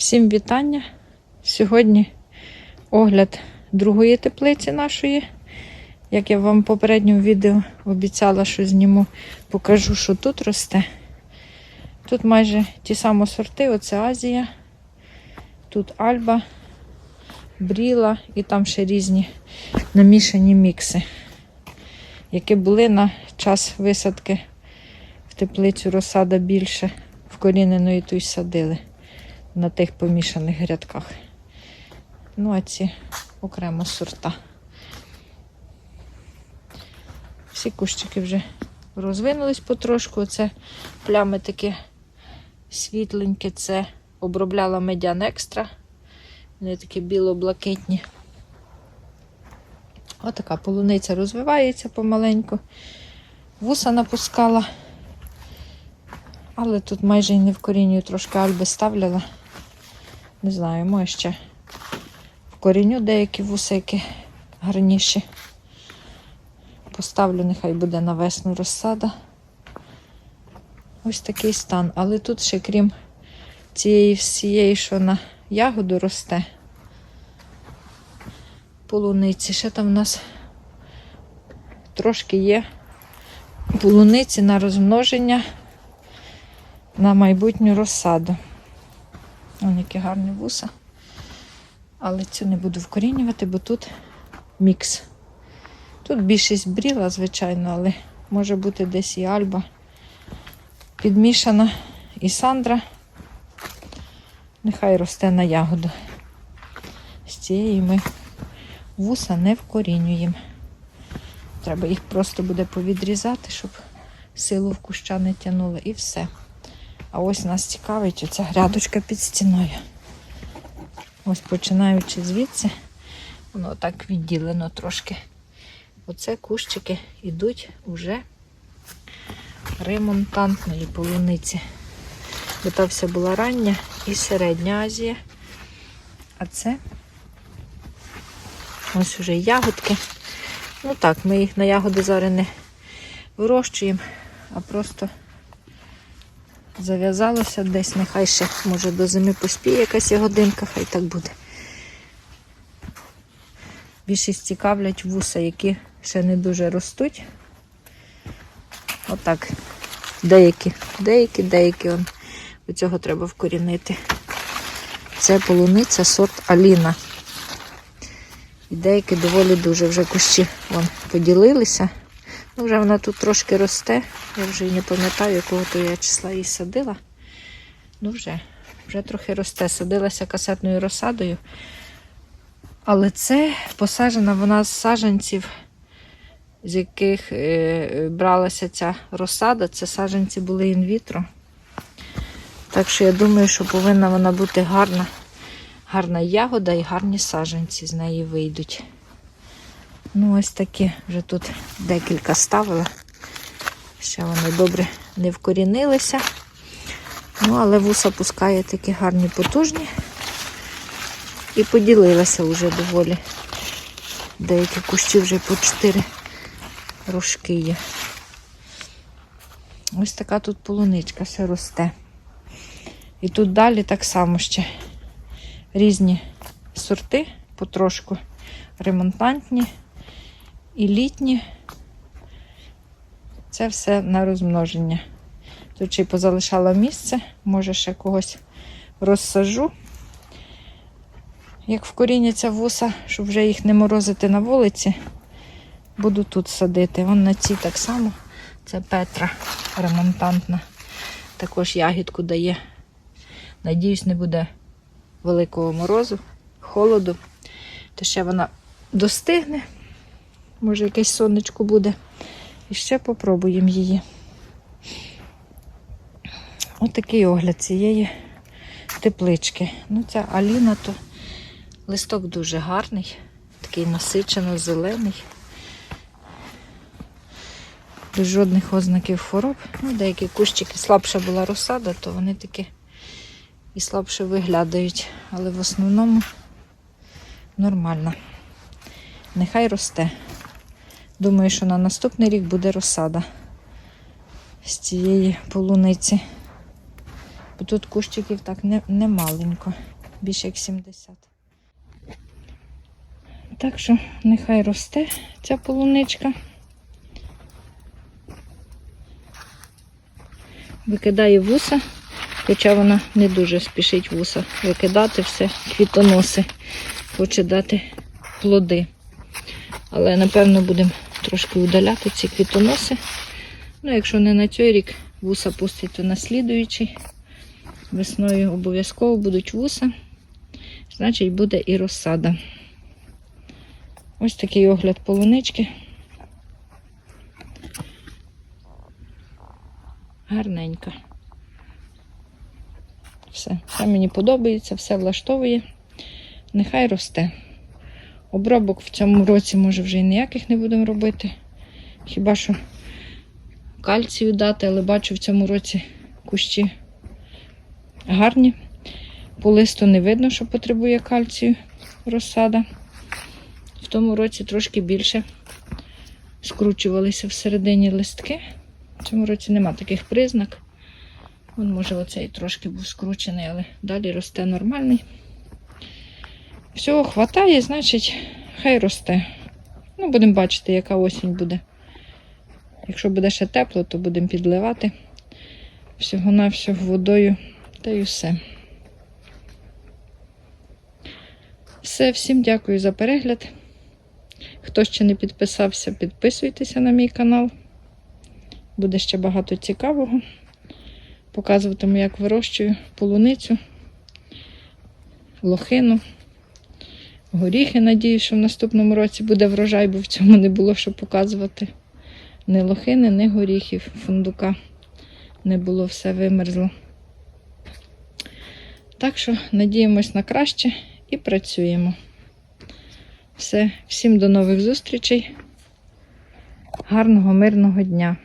Всім вітання. Сьогодні огляд другої теплиці нашої. Як я вам в попередньому відео обіцяла, що зніму, покажу, що тут росте. Тут майже ті самі сорти, оце Азія, тут Альба, Бріла і там ще різні намішані мікси, які були на час висадки в теплицю розсада більше, вкоріненої ту й садили на тих помішаних грядках. Ну, а ці окремо сорта. Всі кущики вже розвинулись потрошку. Оце плями такі світленькі, це обробляла медян екстра. Вони такі біло-блакитні. Отака полуниця розвивається помаленьку. Вуса напускала. Але тут майже і не вкорінюю, трошки альби ставляла. Не знаю, може ще вкоріню деякі вусики гарніші. Поставлю, нехай буде на весну розсада. Ось такий стан. Але тут ще, крім цієї всієї, що на ягоду росте, полуниці, ще там в нас трошки є полуниці на розмноження на майбутню розсаду. Ось які гарні вуса. Але цю не буду вкорінювати, бо тут мікс. Тут більшість бріла, звичайно, але може бути десь і альба. Підмішана і сандра. Нехай росте на ягоду. З цієї ми вуса не вкорінюємо. Треба їх просто буде повідрізати, щоб силу в куща не тянуло і все. А ось нас цікавить оця грядочка під стіною. Ось починаючи звідси, воно так відділено трошки. Оце кущики йдуть уже ремонтантної полуниці. Бо та вся була рання і середня Азія. А це ось уже ягодки. Ну так, ми їх на ягоди зараз не вирощуємо, а просто зав'язалося десь, нехай ще, може, до зими поспіє якась ягодинка, хай так буде. Більшість цікавлять вуса, які ще не дуже ростуть. Отак. Деякі, деякі, деякі. Он. Цього треба вкорінити. Це полуниця сорт Аліна. І деякі доволі дуже вже кущі вон, поділилися. Ну, вже вона тут трошки росте. Я вже і не пам'ятаю, якого то я числа її садила. Ну, вже, вже трохи росте. Садилася касетною розсадою. Але це посаджена вона з саджанців, з яких е, бралася ця розсада. Це саджанці були інвітро. Так що я думаю, що повинна вона бути гарна. Гарна ягода і гарні саджанці з неї вийдуть. Ну, ось такі вже тут декілька ставила. Ще вони добре не вкорінилися. Ну, але вуса пускає такі гарні, потужні. І поділилася вже доволі. Деякі кущі вже по 4 рожки є. Ось така тут полуничка все росте. І тут далі так само ще різні сорти, потрошку ремонтантні і літні. Це все на розмноження. Тут ще й позалишала місце, може ще когось розсажу. Як вкоріняться вуса, щоб вже їх не морозити на вулиці, буду тут садити. Вон на цій так само. Це Петра ремонтантна. Також ягідку дає. Надіюсь, не буде великого морозу, холоду. То ще вона достигне. Може, якесь сонечко буде. І ще попробуємо її. Отакий огляд цієї теплички. Ну, ця Аліна, то листок дуже гарний, такий насичено зелений. Без жодних ознаків хвороб. Ну, деякі кущики слабша була розсада, то вони такі і слабше виглядають. Але в основному нормально. Нехай росте. Думаю, що на наступний рік буде розсада з цієї полуниці. Бо тут кущиків так не, не більше як 70. Так що нехай росте ця полуничка. Викидає вуса, хоча вона не дуже спішить вуса викидати все, квітоноси, хоче дати плоди. Але напевно будемо трошки удаляти ці квітоноси. Ну, якщо не на цей рік вуса пустить, то на слідуючий. Весною обов'язково будуть вуса, значить буде і розсада. Ось такий огляд полунички. Гарненька. Все, все мені подобається, все влаштовує. Нехай росте. Обробок в цьому році, може, вже і ніяких не будемо робити. Хіба що кальцію дати, але бачу в цьому році кущі гарні. По листу не видно, що потребує кальцію розсада. В тому році трошки більше скручувалися всередині листки. В цьому році нема таких признак. Вон, може, оцей трошки був скручений, але далі росте нормальний. Всього хватає, значить, хай росте. Ну, будемо бачити, яка осінь буде. Якщо буде ще тепло, то будемо підливати всього-навсього водою та й все. Все, всім дякую за перегляд. Хто ще не підписався, підписуйтеся на мій канал. Буде ще багато цікавого. Показуватиму, як вирощую полуницю, лохину, горіхи. Надіюсь, що в наступному році буде врожай, бо в цьому не було що показувати. Ні лохини, ні горіхів, фундука. Не було, все вимерзло. Так що надіємось на краще і працюємо. Все, всім до нових зустрічей. Гарного, мирного дня!